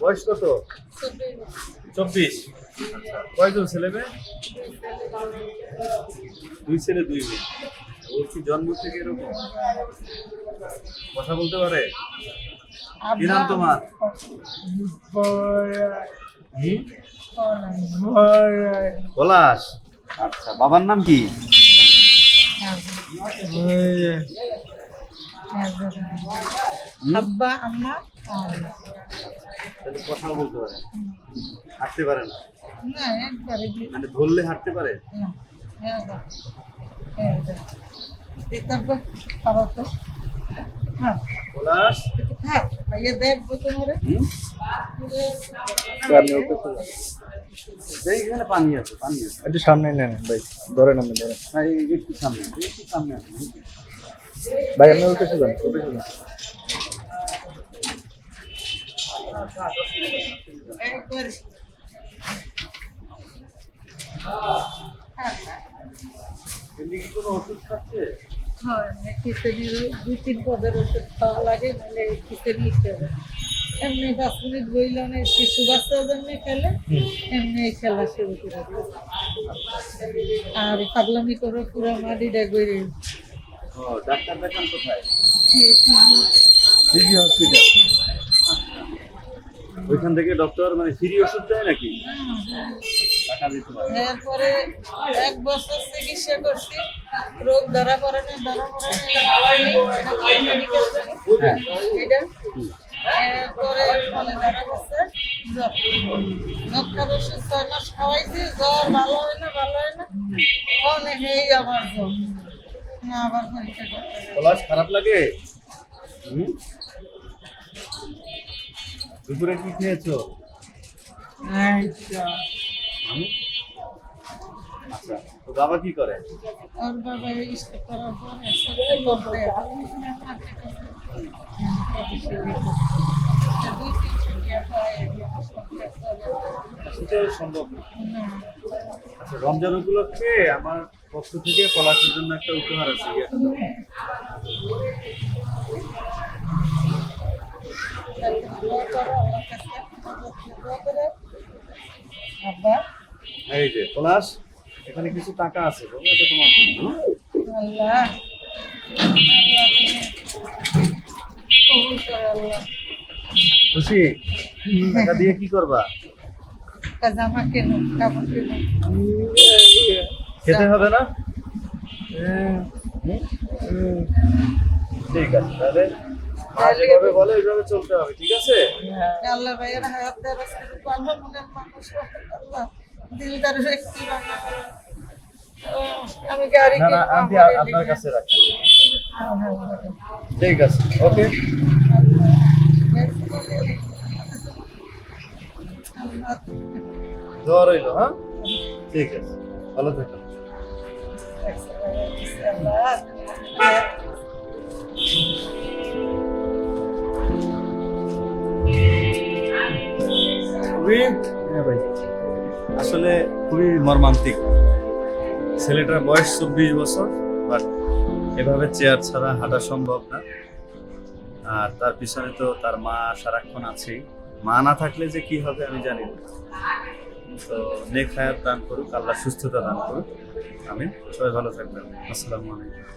বয়স কত? চব্বিশ। কয়জন ছেলে মেয়ে? দুই ছেলে দুই মেয়ে। বলছি জন্ম থেকে এরকম? কথা বলতে পারে? কি নাম তোমার? পলাশ। আচ্ছা বাবার নাম কি? হ্যাঁ, হ্যাঁ। আব্বা আম্মা কথা বলতে পারে। হাঁটতে পারে না। না মানে ধরলে হাঁটতে পারে? হ্যাঁ। হ্যাঁ? পানি আছে পানি আছে। একটু সামনে নেন ভাই ধরেন আপনি ধরেন। একটু সামনে একটু সামনে আছে ভাই আপনি ওর কাছে যান ওর কাছে যান একবার এমনি কি কোনো ওষুধ খাচ্ছে হয় এমনি খিচুড়ির ওষুধ খাওয়া লাগে হবে এমনি জন্য খেলে এমনি খেলা শুরু করে আর পাগলামি করে পুরো ও ডাক্তার দেখান কোথায় হসপিটাল ওইখান থেকে ডক্টর মানে ফ্রি ওষুধ দেয় নাকি? টাকা দিতে পারে। এরপরে এক বছর চিকিৎসা করছি। রোগ ধরা পড়ে না ধরা পড়ে না মেডিকেল এটা। এরপরে ফলে ধরা পড়ছে জ্বর। জ্বর ওষুধ ছয় মাস খাওয়াইছি জ্বর ভালো হয় না ভালো হয় না। আবার জ্বর। আবার পরীক্ষা করতে খারাপ লাগে? হুম? দুপুরে কি খেয়েছো? হুম? আচ্ছা তো বাবা কি করে? ওর বাবা সম্ভব আচ্ছা রমজান উপলক্ষে আমার পক্ষ থেকে পলাশের জন্য একটা উপহার আছে। আব্বা এই যে পলাশ এখানে কিছু টাকা আছে বলো এটা তোমার আল্লাহ খুশি? টাকা দিয়ে কি করবা? জামা কেন কাপড় কেন খেতে হবে না? হুম? ঠিক আছে তাহলে মা যেভাবে বলে ওইভাবে চলতে হবে ঠিক আছে? আল্লাহ ভাইয়ের হায়াত ভালো মনের মানুষ আল্লাহ দিলদার ব্যক্তি ও, আমি গাড়ি আপনার কাছে রাখেন। ঠিক আছে ওকে। আল্লাহ দোয়া রইল হ্যাঁ? ঠিক আছে ভালো থাকো। খুবই হ্যাঁ ভাই। আসলে খুবই মর্মান্তিক। ছেলেটার বয়স চব্বিশ বছর বাট এভাবে চেয়ার ছাড়া হাঁটা সম্ভব না। আর তার পিছনে তো তার মা সারাক্ষণ আছেই। মা না থাকলে যে কি হবে আমি জানি না। তো নেক হায়াত দান করুক আল্লাহ সুস্থতা দান করুক। আমি সবাই ভালো থাকবেন। আসসালামু আলাইকুম।